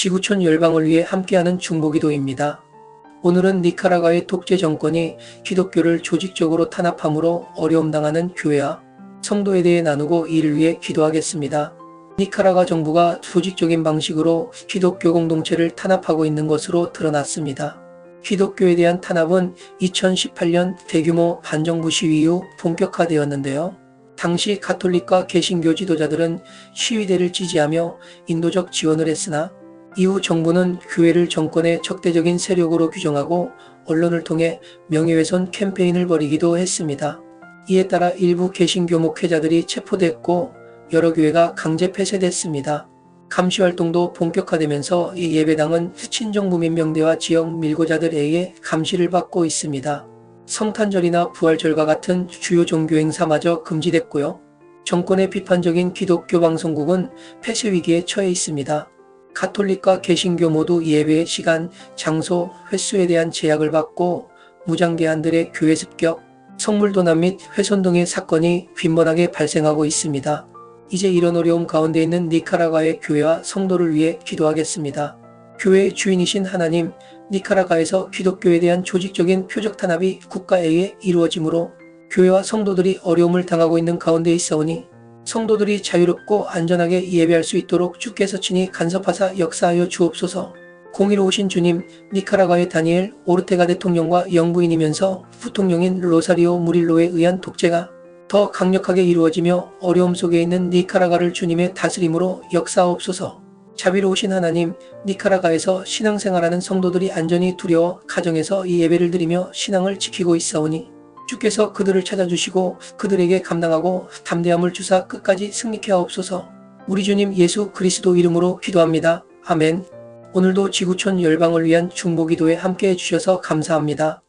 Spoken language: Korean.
지구촌 열방을 위해 함께하는 중보기도입니다. 오늘은 니카라과의 독재 정권이 기독교를 조직적으로 탄압함으로 어려움 당하는 교회와 성도에 대해 나누고 이를 위해 기도하겠습니다. 니카라과 정부가 조직적인 방식으로 기독교 공동체를 탄압하고 있는 것으로 드러났습니다. 기독교에 대한 탄압은 2018년 대규모 반정부 시위 이후 본격화되었는데요. 당시 가톨릭과 개신교 지도자들은 시위대를 지지하며 인도적 지원을 했으나 이후 정부는 교회를 정권의 적대적인 세력으로 규정하고 언론을 통해 명예훼손 캠페인을 벌이기도 했습니다. 이에 따라 일부 개신교 목회자들이 체포됐고 여러 교회가 강제 폐쇄됐습니다. 감시 활동도 본격화되면서 이 예배당은 친정부 민병대와 지역 밀고자들에 의해 감시를 받고 있습니다. 성탄절이나 부활절과 같은 주요 종교 행사마저 금지됐고요. 정권의 비판적인 기독교 방송국은 폐쇄 위기에 처해 있습니다. 가톨릭과 개신교 모두 예배의 시간, 장소, 횟수에 대한 제약을 받고 무장대한들의 교회 습격, 성물 도난 및 훼손 등의 사건이 빈번하게 발생하고 있습니다. 이제 이런 어려움 가운데 있는 니카라과의 교회와 성도를 위해 기도하겠습니다. 교회의 주인이신 하나님, 니카라과에서 기독교에 대한 조직적인 표적 탄압이 국가에 의해 이루어지므로 교회와 성도들이 어려움을 당하고 있는 가운데 있사오니 성도들이 자유롭고 안전하게 예배할 수 있도록 주께서 친히 간섭하사 역사하여 주옵소서. 공의로우신 주님, 니카라과의 다니엘 오르테가 대통령과 영부인이면서 부통령인 로사리오 무릴로에 의한 독재가 더 강력하게 이루어지며 어려움 속에 있는 니카라과를 주님의 다스림으로 역사하옵소서. 자비로우신 하나님, 니카라과에서 신앙생활하는 성도들이 안전히 두려워 가정에서 이 예배를 드리며 신앙을 지키고 있사오니 주께서 그들을 찾아주시고 그들에게 감당하고 담대함을 주사 끝까지 승리케 하옵소서. 우리 주님 예수 그리스도 이름으로 기도합니다. 아멘. 오늘도 지구촌 열방을 위한 중보기도에 함께 해 주셔서 감사합니다.